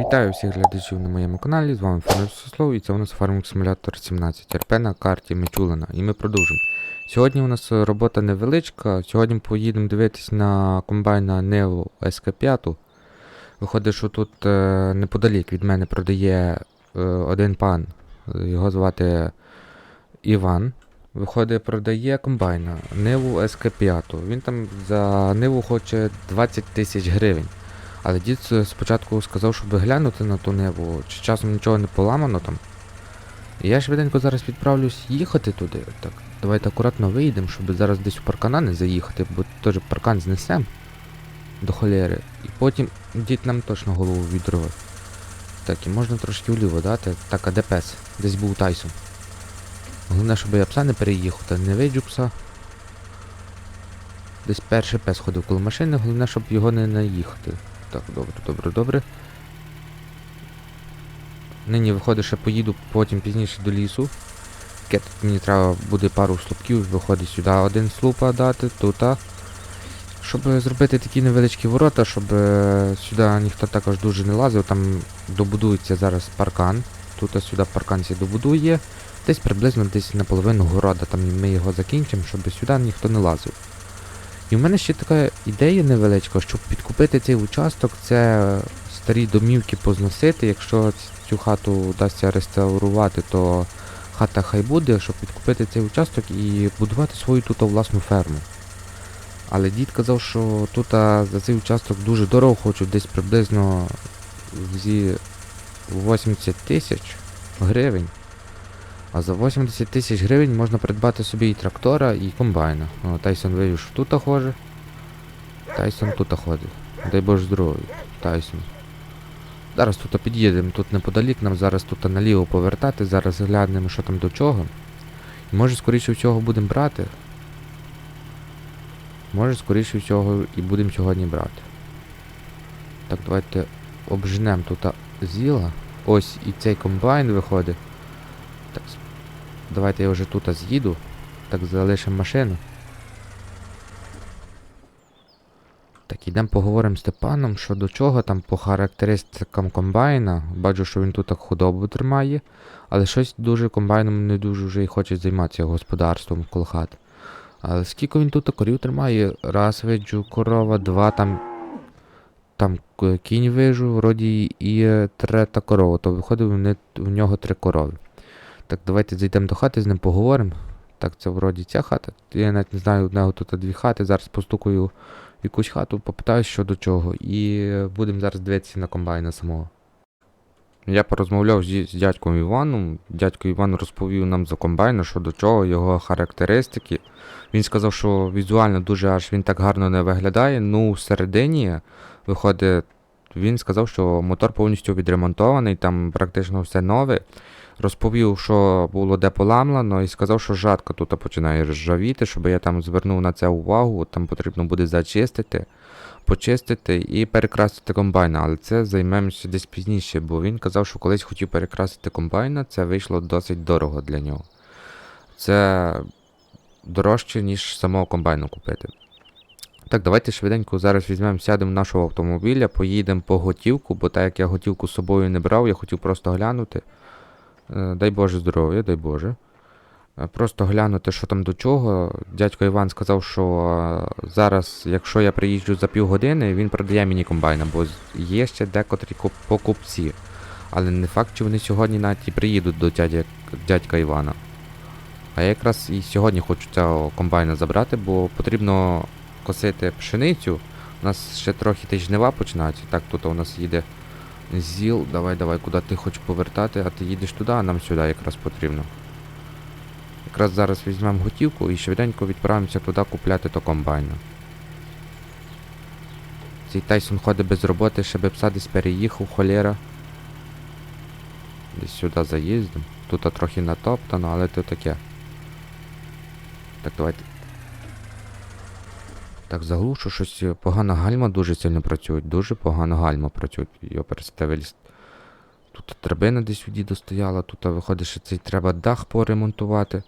Вітаю всіх глядачів на моєму каналі, з вами Фермер Сослов і це у нас Farming Simulator 17 РП на карті Мічулина. І ми продовжимо. Сьогодні у нас е, робота невеличка. Сьогодні поїдемо дивитись на комбайна Neo SK5. Виходить, що тут е, неподалік від мене продає е, один пан. Його звати Іван. Виходить, продає комбайна Ниву SK5. Він там за Ниву хоче 20 тисяч гривень. Але дід е, спочатку сказав, щоб глянути на ту ниву, чи часом нічого не поламано там. І я швиденько зараз відправлюсь їхати туди. Так, давайте акуратно виїдемо, щоб зараз десь у паркана не заїхати, бо теж паркан знесем до холєри. І потім дід нам точно голову відрве. Так, і можна трошки вліво дати. Так, а де пес? Десь був Тайсон. Головне, щоб я пса не переїхав, та не виджу пса. Десь перший пес ходив коло машини, головне, щоб його не наїхати. Так, добре, добре, добре. Нині виходить, ще поїду потім пізніше до лісу. Тут мені треба буде пару слупків, виходить сюди один слупа дати, тут. Щоб зробити такі невеличкі ворота, щоб е, сюди ніхто також дуже не лазив, там добудується зараз паркан. Тут сюди паркан сі добудує. Десь приблизно десь наполовину города, там ми його закінчимо, щоб сюди ніхто не лазив. І в мене ще така ідея невеличка, щоб підкупити цей участок, це старі домівки позносити. Якщо цю хату вдасться реставрувати, то хата хай буде, щоб підкупити цей участок і будувати свою тут власну ферму. Але дід казав, що тут за цей участок дуже дорого хочуть, десь приблизно зі 80 тисяч гривень. А за 80 тисяч гривень можна придбати собі і трактора, і комбайна. О, Тайсон вивів, тут ходить. Тайсон тут ходить. Дай Боже здоров'я. Тайсон. Зараз тут під'їдемо, тут неподалік, нам зараз тут наліво повертати, зараз глянемо, що там до чого. І може, скоріше всього, будемо брати. Може, скоріше всього, і будемо сьогодні брати. Так, давайте обженемо тут зіла. Ось і цей комбайн виходить. Давайте я вже тут з'їду. Так, залишимо машину. Так, ідемо поговоримо з Степаном, що до чого там по характеристикам комбайна. Бачу, що він тут так худобу тримає, але щось дуже комбайном не дуже вже і хоче займатися господарством коло хати. Але скільки він тут корів тримає? Раз виджу корова, два там. Там кінь вижу, вроді і е, трета корова, то виходить в нього три корови. Так, давайте зайдемо до хати, з ним поговоримо. Так, це вроді ця хата. Я навіть не знаю, у нього тут дві хати. Зараз постукаю в якусь хату, попитаю, що до чого. І будемо зараз дивитися на комбайна самого. Я порозмовляв зі- з дядьком Іваном. Дядько Іван розповів нам за комбайна, що до чого, його характеристики. Він сказав, що візуально дуже аж він так гарно не виглядає. Ну, всередині виходить, він сказав, що мотор повністю відремонтований, там практично все нове. Розповів, що було де поламлено, і сказав, що жатка тут починає ржавіти, щоб я там звернув на це увагу. Там потрібно буде зачистити, почистити і перекрасити комбайна. Але це займемося десь пізніше, бо він казав, що колись хотів перекрасити комбайна, це вийшло досить дорого для нього. Це дорожче, ніж самого комбайну купити. Так, давайте швиденько зараз візьмемо, сядемо нашого автомобіля, поїдемо по готівку, бо так як я готівку з собою не брав, я хотів просто глянути. Е, Дай Боже здоров'я, дай Боже. Е, Просто глянути, що там до чого. Дядько Іван сказав, що е, зараз, якщо я приїжджу за півгодини, він продає мені комбайна, бо є ще декотрі покупці. Але не факт, чи вони сьогодні навіть і приїдуть до дядя, дядька Івана. А я якраз і сьогодні хочу цього комбайна забрати, бо потрібно косити пшеницю. У нас ще трохи жнива починаються. Так, тут у нас їде Зіл, давай, давай, куди ти хочеш повертати, а ти їдеш туди, а нам сюди якраз потрібно. Якраз зараз візьмемо готівку і швиденько відправимося туди купляти то комбайна. Цей Тайсон ходить без роботи, ще би пса десь переїхав, холєра. Десь сюди заїздимо. Тут трохи натоптано, але то таке. Так, давайте. Так, заглушу щось е, погано гальма дуже сильно працюють. Дуже погано гальма працюють. Його перестав Тут драбина десь сюди достояла, тут виходить, що цей треба дах поремонтувати.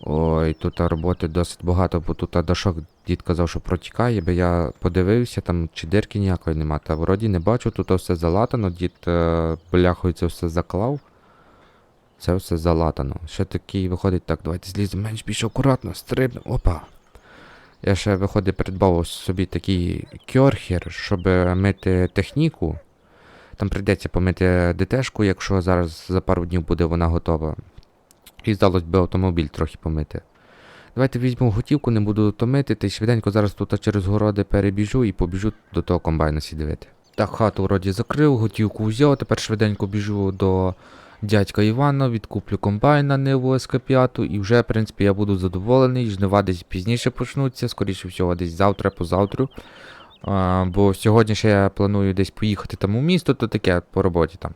Ой, тут роботи досить багато, бо тут дошок дід казав, що протікає, бо я подивився, там чи дирки ніякої нема. Та вроді не бачу, тут все залатано, дід е, бляхою це все заклав. Це все залатано. Ще такий виходить, так, давайте зліземо менш більш акуратно, стрибнемо. Опа. Я ще, виходить, придбав собі такий кьорхер, щоб мити техніку. Там прийдеться помити ДТшку, якщо зараз за пару днів буде вона готова. І здалось би автомобіль трохи помити. Давайте візьму готівку, не буду томити, та й швиденько зараз тут через городи перебіжу і побіжу до того комбайна сідивити. Так, хату вроді закрив, готівку взяв, тепер швиденько біжу до дядька Івана, відкуплю комбайна Ниву СК5 і вже, в принципі, я буду задоволений. Жнива десь пізніше почнуться, скоріше всього, десь завтра, позавтра. Бо сьогодні ще я планую десь поїхати там у місто, то таке по роботі там.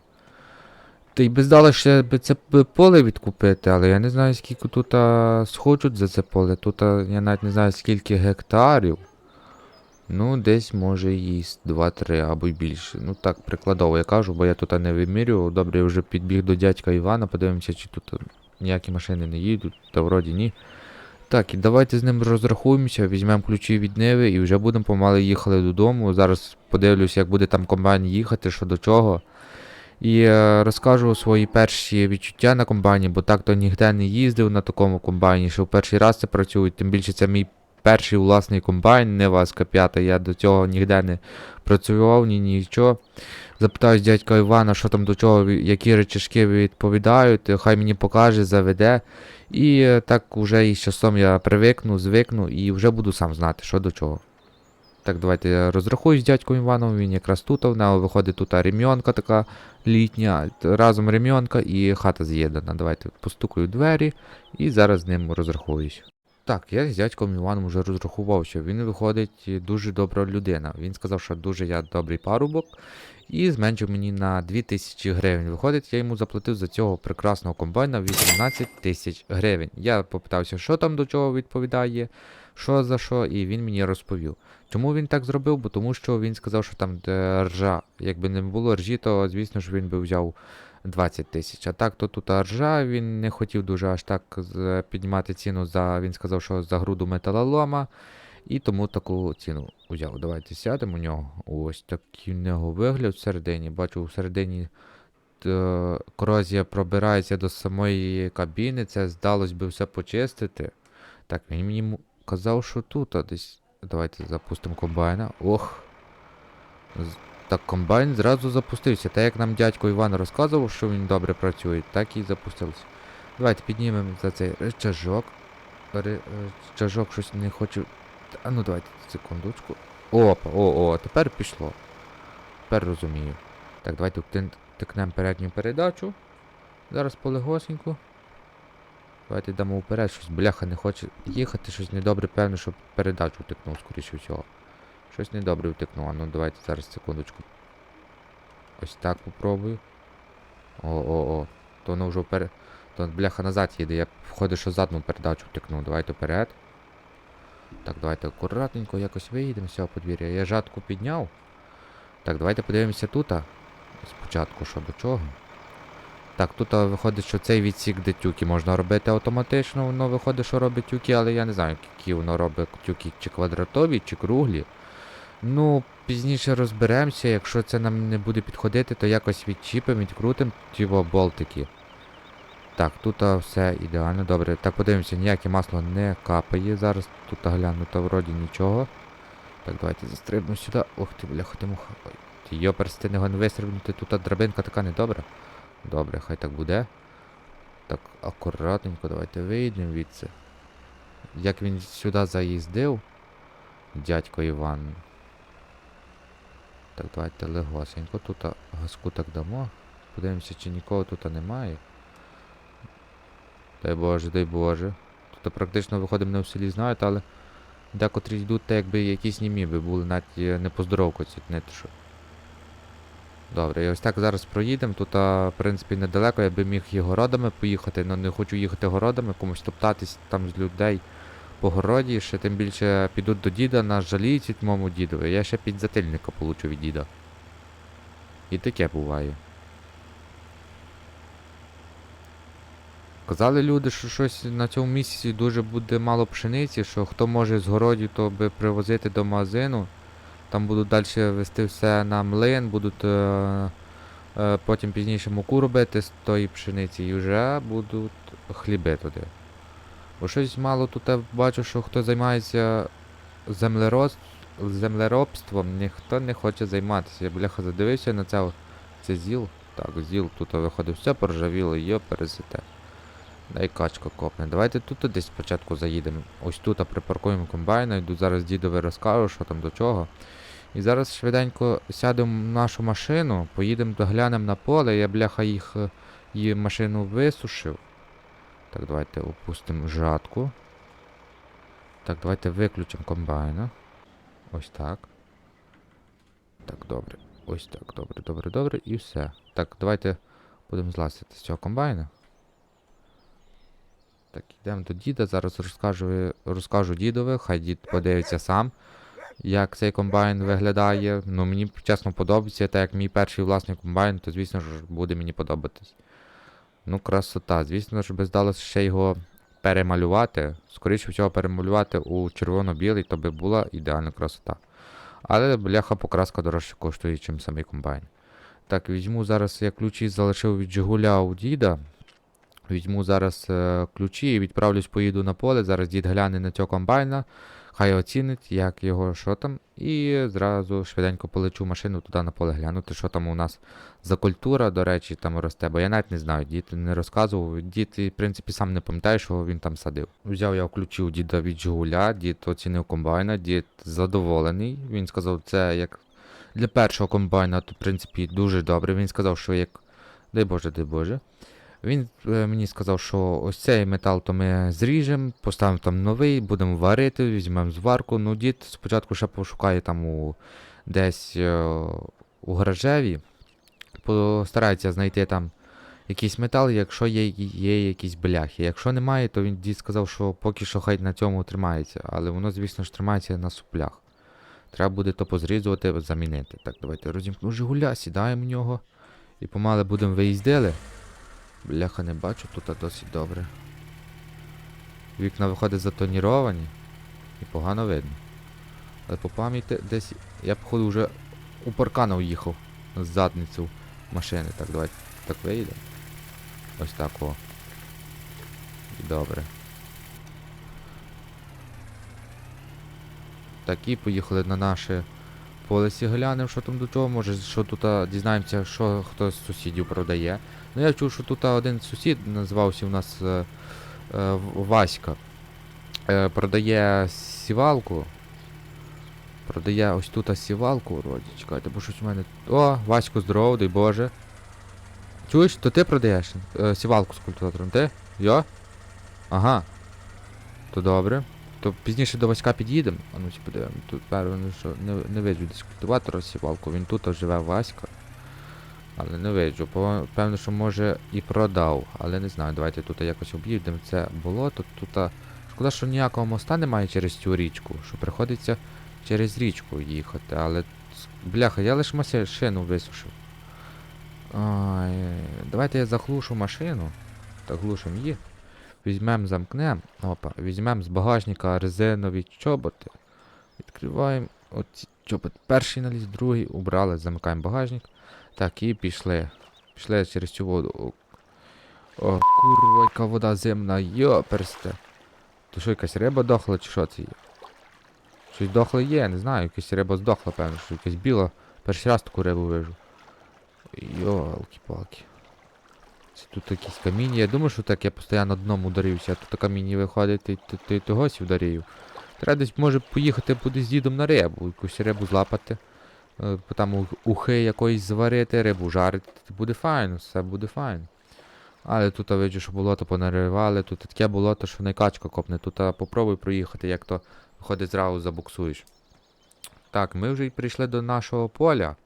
Та й би здало ще би це поле відкупити, але я не знаю, скільки тут схочуть за це поле. Тут я навіть не знаю, скільки гектарів. Ну, десь може і 2-3 або й більше. Ну так, прикладово я кажу, бо я тут не вимірював. Добре, я вже підбіг до дядька Івана, подивимося, чи тут ніякі машини не їдуть, та вроді ні. Так, і давайте з ним розрахуємося, візьмемо ключі від Ниви і вже будемо помали їхали додому. Зараз подивлюсь, як буде там комбайн їхати, що до чого. І е, розкажу свої перші відчуття на комбайні, бо так то ніде не їздив на такому комбайні, що в перший раз це працює, тим більше це мій перший власний комбайн, не ВАЗК 5, я до цього ніде не працював, ні нічого. Запитаюсь дядька Івана, що там до чого, які речашки відповідають, хай мені покаже, заведе. І так уже із часом я привикну, звикну і вже буду сам знати, що до чого. Так, давайте я розрахуюсь з дядьком Іваном, він якраз тут, в нього виходить тут рем'янка така літня, разом рем'янка і хата з'єднана. Давайте постукаю двері і зараз з ним розрахуюсь. Так, я з дядьком Іваном вже розрахувався. Він виходить дуже добра людина. Він сказав, що дуже я добрий парубок, і зменшив мені на 2000 гривень. Виходить, я йому заплатив за цього прекрасного комбайна 18 тисяч гривень. Я попитався, що там до чого відповідає, що за що, і він мені розповів. Чому він так зробив? Бо тому що він сказав, що там де ржа. Якби не було ржі, то звісно ж він би взяв 20 тисяч. А так то тут ржа, він не хотів дуже аж так піднімати ціну за. Він сказав, що за груду металолома. І тому таку ціну взяв. Давайте сядемо у нього. Ось такий в нього вигляд всередині. Бачу, всередині е, корозія пробирається до самої кабіни. Це здалось би все почистити. Так, він мені казав, що тут а десь. Давайте запустимо комбайна. Ох. Так, комбайн зразу запустився. Так як нам дядько Іван розказував, що він добре працює, так і запустився. Давайте піднімемо за цей речажок. Ре- Речажок щось не хочу. А ну давайте секундочку. Опа, о, о, тепер пішло. Тепер розумію. Так, давайте тикнемо передню передачу. Зараз полегосеньку. Давайте дамо вперед, щось бляха не хоче їхати, щось недобре, певно, щоб передачу втикнув, скоріше всього. Щось недобре втикнув. Ну давайте зараз секундочку. Ось так попробую. О-о-о. То воно вже вперед. То бляха назад їде. Я входить, що задну передачу втикнув. Давайте вперед. Так, давайте акуратненько якось виїдемо з цього подвір'я. Я жатку підняв. Так, давайте подивимося тут. Спочатку, що до чого. Так, тут виходить, що цей відсік, де тюки можна робити автоматично, воно виходить, що робить тюки, але я не знаю, які воно робить тюки, чи квадратові, чи круглі. Ну, пізніше розберемося, якщо це нам не буде підходити, то якось відчіпимо, відкрутимо ті во болтики. Так, тут все ідеально, добре. Так, подивимося, ніяке масло не капає. Зараз тут а, гляну, то вроді нічого. Так, давайте застрибнемо сюди. Ох ти, бляха, ти муха. Ой, ти йоперсти не вистрибнути, тут драбинка така недобра. Добре, хай так буде. Так, акуратненько, давайте вийдемо відси. Як він сюди заїздив, дядько Іван. Так, давайте легосенько. Тут газку так дамо. Подивимося, чи нікого тут немає. Дай Боже, дай Боже. Тут практично виходимо не в селі, знаєте, але декотрі йдуть, так якби якісь німі би були, навіть е, не поздоровкаються, не те що. Добре, і ось так зараз проїдемо. Тут, в принципі, недалеко, я би міг і городами поїхати, але не хочу їхати городами, комусь топтатись там з людей по городі, ще тим більше підуть до діда, нас жаліють моєму дідові. Я ще підзатильника получу від діда. І таке буває. Сказали люди, що щось на цьому місяці дуже буде мало пшениці, що хто може з городів, то би привозити до магазину. Там будуть далі вести все на млин, будуть е, е, потім пізніше муку робити з тої пшениці і вже будуть хліби туди. Бо щось мало тут я бачу, що хто займається землерос... землеробством, ніхто не хоче займатися. Я бляха задивився на це, це зіл. Так, зіл тут виходить, все поржавіло, йо пересите. Дай качка копне. Давайте тут десь спочатку заїдемо. Ось тут припаркуємо комбайна, йду зараз дідові розкажу, що там до чого. І зараз швиденько сядемо в нашу машину, поїдемо доглянемо на поле, я бляха їх е, її машину висушив. Так, давайте опустимо жатку. Так, давайте виключимо комбайна. Ось так. Так, добре. Ось так, добре, добре, добре, і все. Так, давайте будемо злазити з цього комбайна. Так, йдемо до діда. Зараз розкажу, розкажу дідові, хай дід подивиться сам, як цей комбайн виглядає. Ну, мені чесно подобається, так як мій перший власний комбайн, то звісно ж буде мені подобатись. Ну, красота. Звісно ж, би здалося ще його перемалювати. Скоріше всього, перемалювати у червоно-білий, то би була ідеальна красота. Але бляха покраска дорожче коштує, ніж самий комбайн. Так, візьму зараз, я ключі залишив від Жигуля у діда. Візьму зараз е, ключі і відправлюсь, поїду на поле. Зараз дід гляне на цього комбайна, хай оцінить, як його, що там. І зразу швиденько полечу машину туди на поле глянути, що там у нас за культура, до речі, там росте. Бо я навіть не знаю, дід не розказував. Дід, в принципі, сам не пам'ятає, що він там садив. Взяв я ключі у діда від Жигуля, дід оцінив комбайна, дід задоволений. Він сказав, це як для першого комбайна, то в принципі дуже добре. Він сказав, що як. Дай Боже, дай Боже. Він е, мені сказав, що ось цей метал то ми зріжемо, поставимо там новий, будемо варити, візьмемо зварку. Ну, дід спочатку ще пошукає там у десь е, у гаражеві, постарається знайти там якийсь метал, якщо є, є якісь бляхи. Якщо немає, то він дід сказав, що поки що хай на цьому тримається, але воно, звісно ж, тримається на суплях. Треба буде то позрізувати, замінити. Так, давайте розімкну Жигуля, сідаємо в нього і помале будемо виїздили. Бляха, не бачу, тут досить добре. Вікна виходить затоніровані і погано видно. Але по пам'яті десь. Я походу вже у паркана уїхав з задницю машини. Так, давайте так виїдемо. Ось так о. Добре. Так, і поїхали на наше поле сі глянемо, що там до чого. Може, що тут дізнаємося, що хтось з сусідів продає. Ну я чув, що тут один сусід називався у нас е, е, Васька. Е, продає сівалку. Продає ось тут сівалку, вроді, чекайте, бо щось у мене. О, Ваську, здорово, дай Боже. Чуєш, то ти продаєш е, сівалку з культиватором, ти? Йо? Ага. То добре. То пізніше до Васька під'їдемо. А ну подивимо. Тут певно, що не, не виджу десь культиватора сівалку. Він тут живе Васька. Але не виджу. Певно, що може і продав. Але не знаю, давайте тут якось об'їдемо це болото. Тут. Шкода, що ніякого моста немає через цю річку, що приходиться через річку їхати. Але. Бляха, я лише машину висушив. Ай, давайте я заглушу машину. Так, глушимо її. Візьмемо, замкнемо. Опа, візьмемо з багажника резинові чоботи. Відкриваємо оці чоботи. Перший наліз, другий убрали, замикаємо багажник. Так, і пішли. Пішли через цю воду. О, О курва, яка вода зимна, йоперсте. То що якась риба дохла, чи що це є? Щось дохле є, не знаю, якась риба здохла, певно, що якась біла. Перший раз таку рибу вижу. Йолки-палки. Це тут якісь каміння. Я думаю, що так я постійно дном ударився, а тут каміння виходить, і ти, тогось вдарив. Треба десь може поїхати буде з дідом на рибу, якусь рибу злапати. Е, Там ухи якоїсь зварити, рибу жарити. Буде файно, все буде файно. Але тут виджу, що болото понаривали, тут таке болото, що не качка копне. Тут а, попробуй проїхати, як то виходить зразу забуксуєш. Так, ми вже й прийшли до нашого поля.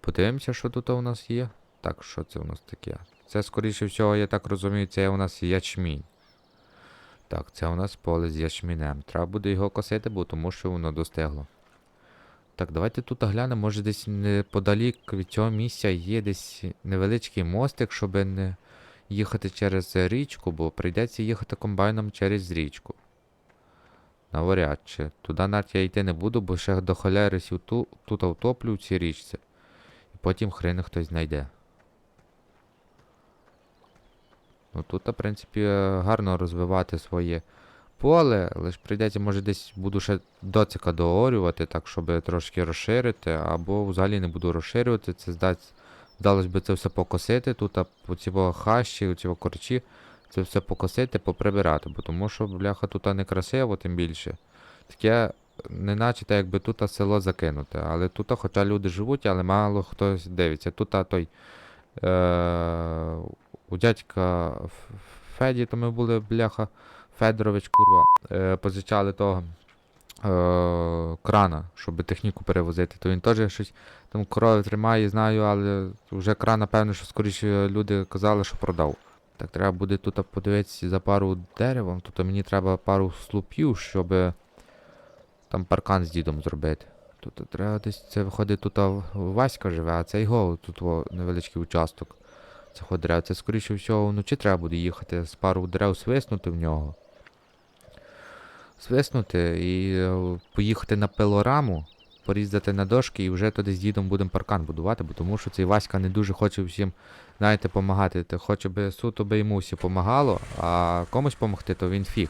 Подивимося, що тут у нас є. Так, що це у нас таке? Це, скоріше всього, я так розумію, це у нас ячмінь. Так, це у нас поле з ячмінем. Треба буде його косити, бо тому що воно достигло. Так, давайте тут глянемо, може десь неподалік від цього місця є десь невеличкий мостик, щоб не. їхати через річку, бо прийдеться їхати комбайном через річку. Навряд чи. Туди навіть я йти не буду, бо ще до холери сів ту, тут втоплю в цій річці. І потім хрен хтось знайде. Ну тут, в принципі, е, гарно розвивати своє поле, лише прийдеться, може, десь буду ще доцика доорювати, так, щоб трошки розширити, або взагалі не буду розширювати, це здасть, здалось би це все покосити, тут а по ці во хащі, ці корчі, це все покосити, поприбирати, бо тому що, бляха, тут не красиво, тим більше. Таке, неначе так, якби тут село закинуте, але тут, хоча люди живуть, але мало хтось дивиться. Тут той е- у дядька Феді, то ми були, бляха, Федорович, курва, е, позичали того е, крана, щоб техніку перевозити. То він теж щось там корови тримає, знаю, але вже кран, напевно, що скоріше люди казали, що продав. Так треба буде тут подивитися за пару деревом, тут мені треба пару слупів, щоб там паркан з дідом зробити. Тут треба десь, це виходить, тут Васька живе, а це його тут о, невеличкий участок цього дерева. Це скоріше всього вночі треба буде їхати з пару дерев свиснути в нього. Свиснути і е, поїхати на пилораму, порізати на дошки і вже туди з дідом будемо паркан будувати, бо тому що цей Васька не дуже хоче всім, знаєте, допомагати. Ти хоче би суто би йому всі помагало, а комусь допомогти, то він фіг.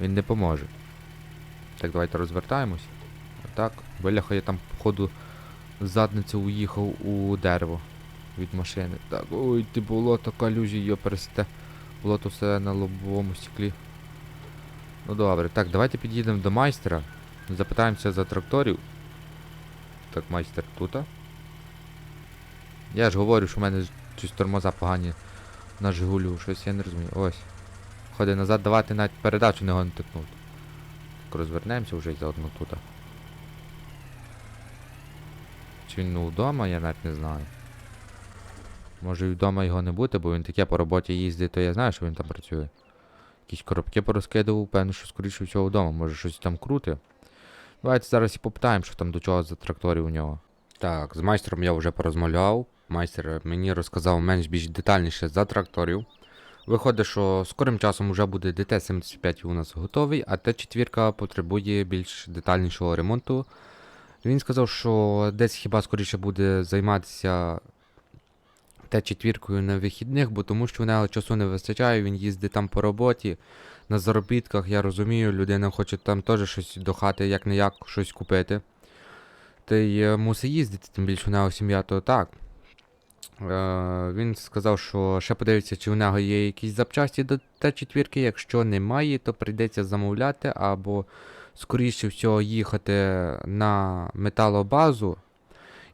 Він не поможе. Так, давайте розвертаємось. Так, виляха я там, походу, з задниці уїхав у дерево від машини. Так, ой, ти болото, калюжі, йо пересте. Болото все на лобовому стеклі. Ну добре, так, давайте під'їдемо до майстра. Запитаємося за тракторів. Так, майстер тут. Я ж говорю, що в мене щось тормоза погані на Жигулю, щось я не розумію. Ось. Ходи назад давати навіть передачу не гонити тикнути. Так розвернемося вже заодно тут. Чи він ну вдома, я навіть не знаю. Може і вдома його не бути, бо він таке по роботі їздить, то я знаю, що він там працює. Якісь коробки порозкидував, певно, що скоріше всього вдома, може щось там круте. Давайте зараз і попитаємо, що там до чого за тракторів у нього. Так, з майстром я вже порозмовляв. Майстер мені розказав менш більш детальніше за тракторів. Виходить, що скорим часом вже буде ДТ-75 у нас готовий, а Т4 потребує більш детальнішого ремонту. Він сказав, що десь хіба скоріше буде займатися Т4 на вихідних, бо тому що у нього часу не вистачає, він їздить там по роботі, на заробітках, я розумію, людина хоче там теж щось до хати, як не як щось купити. Та й е, мусить їздити, тим більше у нього сім'я, то так. Е, він сказав, що ще подивиться, чи у нього є якісь запчасті до Т4. Якщо немає, то прийдеться замовляти або скоріше всього їхати на металобазу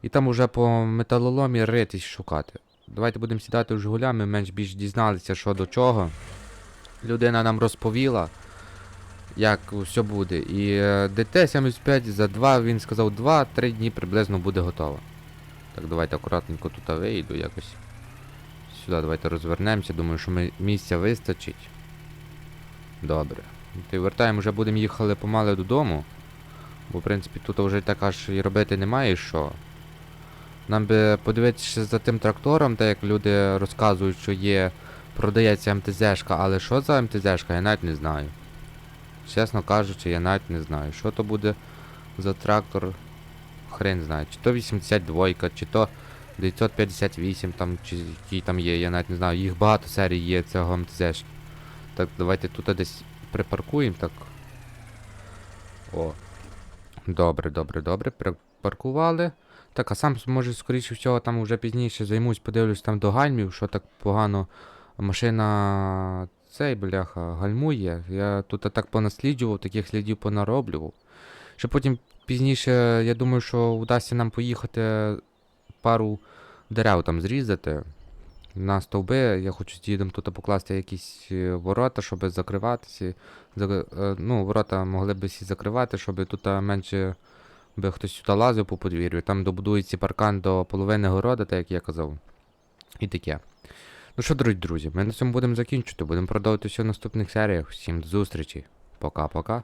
і там уже по металоломі ритись шукати. Давайте будемо сідати у Жигуля, ми менш більш дізналися, що до чого. Людина нам розповіла, як все буде. І е, ДТ-75 за 2, він сказав, 2-3 дні приблизно буде готово. Так, давайте акуратненько тут вийду якось. Сюди давайте розвернемося, думаю, що ми місця вистачить. Добре. Ти вертаємо, вже будемо їхали помале додому. Бо, в принципі, тут вже так аж і робити немає що. Нам би подивитися за тим трактором, так як люди розказують, що є. Продається МТЗшка, але що за МТЗшка, я навіть не знаю. Чесно кажучи, я навіть не знаю. Що то буде за трактор. Хрен знає. Чи то 82, чи то 958 там, чи який там є, я навіть не знаю. Їх багато серій є цього МТЗшки. Так, давайте тут десь припаркуємо, так. О. Добре, добре, добре. Припаркували. Так, а сам може, скоріше всього, там вже пізніше займусь, подивлюсь там до гальмів, що так погано машина цей бляха гальмує. Я тут так понасліджував, таких слідів понароблював. Що потім пізніше, я думаю, що вдасться нам поїхати пару дерев там зрізати. На стовби я хочу з дідом тут покласти якісь е, ворота, щоб закриватися. Е, ну, ворота могли б всі закривати, щоб тут менше би хтось сюди лазив по подвір'ю. Там добудується паркан до половини города, так як я казав. І таке. Ну що, дорогі друзі, ми на цьому будемо закінчувати. Будемо продовжувати все в наступних серіях. Всім до зустрічі. Пока-пока.